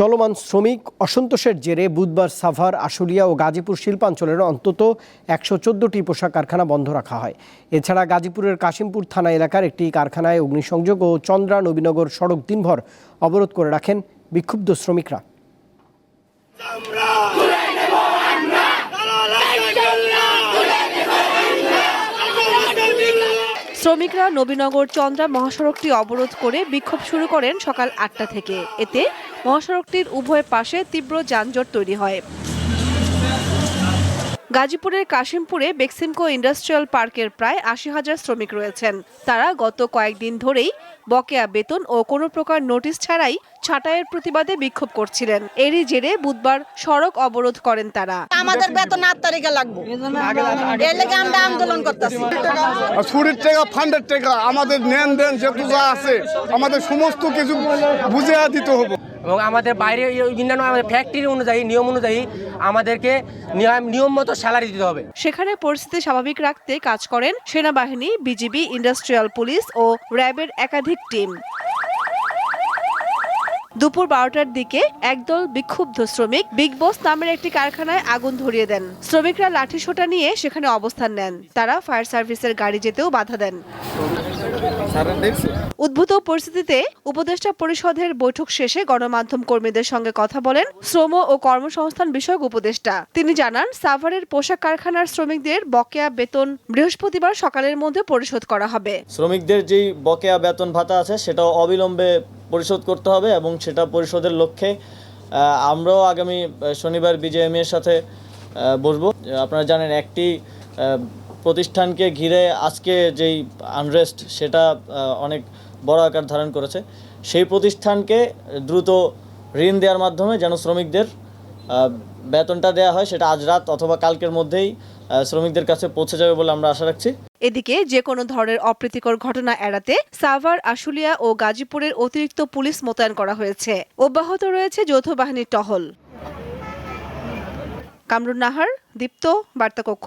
চলমান শ্রমিক অসন্তোষের জেরে বুধবার সাভার, আশুলিয়া ও গাজীপুর শিল্পাঞ্চলের অন্তত একশো চোদ্দটি পোশাক কারখানা বন্ধ রাখা হয়। এছাড়া গাজীপুরের কাশিমপুর থানা এলাকার একটি কারখানায় অগ্নিসংযোগ ও চন্দ্রা নবীনগর সড়ক দিনভর অবরোধ করে রাখেন বিক্ষুব্ধ শ্রমিকরা। শ্রমিকরা নবীনগর চন্দ্রা মহাসড়কটি অবরোধ করে বিক্ষোভ শুরু করেন সকাল আটটা থেকে। এতে মহাসড়কটির উভয় পাশে তীব্র যানজট তৈরি হয়। গাজীপুরের কাশিমপুরে বেক্সিমকো ইন্ডাস্ট্রিয়াল পার্কের প্রায় আশি হাজার শ্রমিক রয়েছেন। তারা গত কয়েকদিন ধরেই বকেয়া বেতন ও কোনো প্রকার নোটিশ ছাড়াই ছাঁটাইয়ের প্রতিবাদে বিক্ষোভ করছিলেন। এরই জেরে বুধবার সড়ক অবরোধ করেন তারা। আমাদের বেতন আট তারিখে লাগবে। এর লেগে আমরা আন্দোলন করতেছি। টাকা ফান্ডের টাকা আমাদের নেন দেন যা আছে আমাদের সমস্ত কিছু বুঝে দিতে হবে। এবং আমাদের বাইরে অন্যান্য আমাদের ফ্যাক্টরি অনুযায়ী, নিয়ম অনুযায়ী আমাদেরকে নিয়ম মতো স্যালারি দিতে হবে। সেখানে পরিস্থিতি স্বাভাবিক রাখতে কাজ করেন সেনাবাহিনী, বিজিবি ইন্ডাস্ট্রিয়াল পুলিশ ও র্যাবের একাধিক টিম দুপুর বারোটার দিকে একদল বিক্ষুব্ধ শ্রমিক বিগ বস নামের একটি কারখানায় আগুন ধরিয়ে দেন। শ্রমিকরা লাঠি সোটা নিয়ে সেখানে অবস্থান নেন। তারা ফায়ার সার্ভিসের গাড়ি যেতেও বাধা দেন। উদ্ভূত পরিস্থিতিতে উপদেষ্টা পরিষদের বৈঠক শেষে গণমাধ্যম কর্মীদের সঙ্গে কথা বলেন শ্রম ও কর্মসংস্থান বিষয়ক উপদেষ্টা। তিনি জানান সাভারের পোশাক কারখানার শ্রমিকদের বকেয়া বেতন বৃহস্পতিবার সকালের মধ্যে পরিশোধ করা হবে। শ্রমিকদের যেই বকেয়া বেতন ভাতা আছে সেটাও অবিলম্বে পরিশোধ করতে হবে এবং সেটা পরিশোধের লক্ষ্যে আমরাও আগামী শনিবার বিজেএমএর সাথে বসব। আপনারা জানেন একটি প্রতিষ্ঠানকে ঘিরে আজকে যেই আনরেস্ট সেটা অনেক বড় আকার ধারণ করেছে। সেই প্রতিষ্ঠানকে দ্রুত ঋণ দেওয়ার মাধ্যমে যেন শ্রমিকদের বেতনটা দেওয়া হয়, সেটা আজ রাত অথবা কালকের মধ্যেই শ্রমিকদের কাছে পৌঁছে যাবে বলে আমরা আশা রাখছি। এদিকে যে কোনো ধরনের অপ্রীতিকর ঘটনা এড়াতে সাভার, আশুলিয়া ও গাজীপুরের অতিরিক্ত পুলিশ মোতায়েন করা হয়েছে। অব্যাহত রয়েছে যৌথ বাহিনীর টহল। কামরুন নাহার, দীপ্ত, বার্তাকক্ষ।